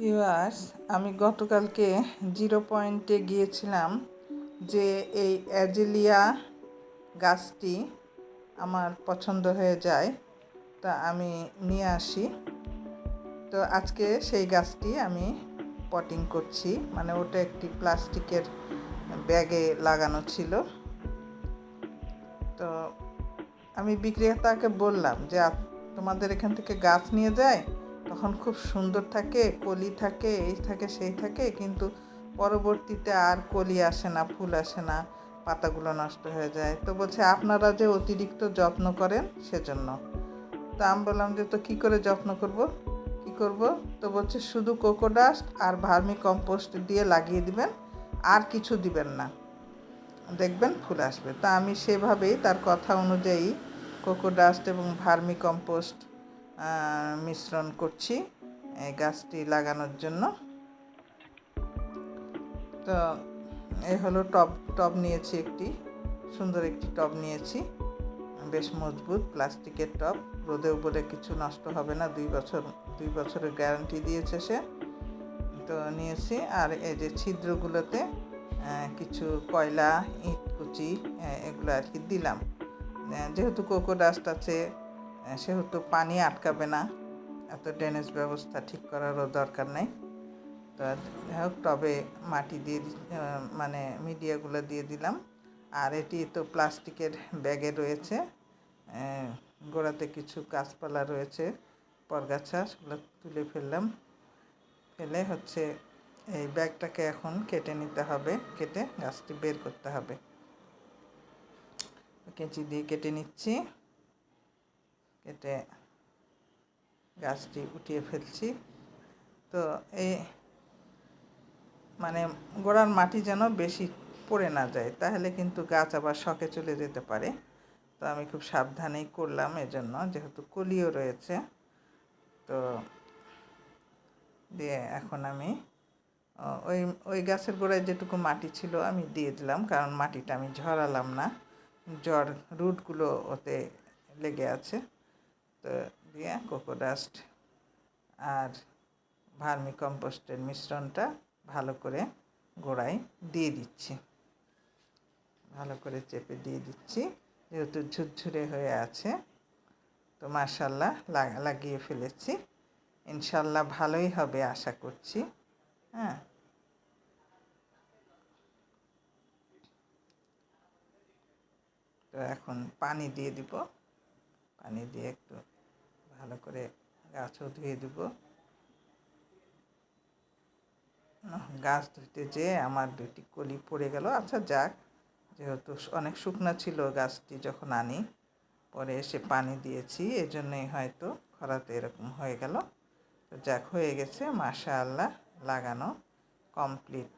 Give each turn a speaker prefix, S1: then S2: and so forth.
S1: Viewers আমি গতকালকে zero পয়েন্টে গিয়েছিলাম যে এই অ্যাজেলিয়া গাছটি আমার পছন্দ হয়ে যায়, তা আমি নিয়ে আসি। তো আজকে সেই গাছটি আমি পটিং করছি মানে ওটা একটি প্লাস্টিকের ব্যাগে লাগানো ছিল। তো আমি বিক্রেতাকে বললাম যে তোমাদের এখান থেকে গাছ নিয়ে যায়? তখন খুব সুন্দর থাকে, কলি থাকে, এই থাকে, সেই থাকে, কিন্তু পরবর্তীতে আর কলি আসে না, ফুল আসে না, পাতাগুলো নষ্ট হয়ে যায়। তো বলছে, আপনারা যে অতিরিক্ত যত্ন করেন সেজন্য। তো আমি বললাম যে, তো কী করে যত্ন করব? কি করব? তো বলছে, শুধু কোকোডাস্ট আর ভার্মি কম্পোস্ট দিয়ে লাগিয়ে দিবেন, আর কিছু দিবেন না। দেখবেন ফুল আসবে। তা আমি সেভাবেই তার কথা অনুযায়ী কোকোডাস্ট এবং ভার্মি কম্পোস্ট মিশ্রণ করছি এই গাছটি লাগানোর জন্য। তো এই হলো টব টব নিয়েছি একটি, সুন্দর একটি টব নিয়েছি। বেশ মজবুত, প্লাস্টিকের টব রোদেও বলে কিছু নষ্ট হবে না, দুই বছর, দুই বছরের গ্যারান্টি দিয়েছে সে। তো নিয়েছি, আর এই যে ছিদ্রগুলোতে কিছু কয়লা, ইট, কুচি এগুলো আর কি দিলাম। যেহেতু কোকো ডাস্ট আছে সেহেতু পানি আটকাবে না। এত ড্রেনেজ ব্যবস্থা ঠিক করারও দরকার নেই। তো যাই হোক, টবে মাটি দিয়ে মানে মিডিয়াগুলো দিয়ে দিলাম। আর এটি তো প্লাস্টিকের ব্যাগে রয়েছে। গোড়াতে কিছু গাছপালা রয়েছে, পরগাছা সেগুলো তুলে ফেললাম। ফেলে হচ্ছে এই ব্যাগটাকে এখন কেটে নিতে হবে, কেটে গাছটি বের করতে হবে। কেঁচি দিয়ে কেটে নিচ্ছি। কেটে গাছটি উঠিয়ে ফেলছি। তো এই মানে গোড়ার মাটি যেন বেশি পড়ে না যায়, তাহলে কিন্তু গাছ আবার শখে চলে যেতে পারে। তো আমি খুব সাবধানেই করলাম এজন্য, যেহেতু কলিও রয়েছে। তো দিয়ে এখন আমি ওই ওই গাছের গোড়ায় যেটুকু মাটি ছিল আমি দিয়ে দিলাম, কারণ মাটিটা আমি ঝরালাম না। জ্বর রুটগুলো ওতে লেগে আছে। তো দিয়ে কোকোডাস্ট আর ভার্মি কম্পোস্টের মিশ্রণটা ভালো করে গোড়ায় দিয়ে দিচ্ছি। ভালো করে চেপে দিয়ে দিচ্ছি। যেহেতু ঝুরঝুরে হয়ে আছে, তো মার্শাল্লাহ লাগিয়ে ফেলেছি। ইনশাল্লাহ ভালোই হবে আশা করছি। হ্যাঁ। তো এখন পানি দিয়ে দিব। পানি দিয়ে একটু ভালো করে গাছও ধুয়ে দিব। গাছ ধুতে যেয়ে আমার দুটি কলি পড়ে গেল। আচ্ছা যাক, যেহেতু অনেক শুকনা ছিল গাছটি যখন আনি, পরে এসে পানি দিয়েছি, এজন্যই হয়তো খরাতে এরকম হয়ে গেল। তো যাক, হয়ে গেছে মাশা আল্লাহ লাগানো কমপ্লিট।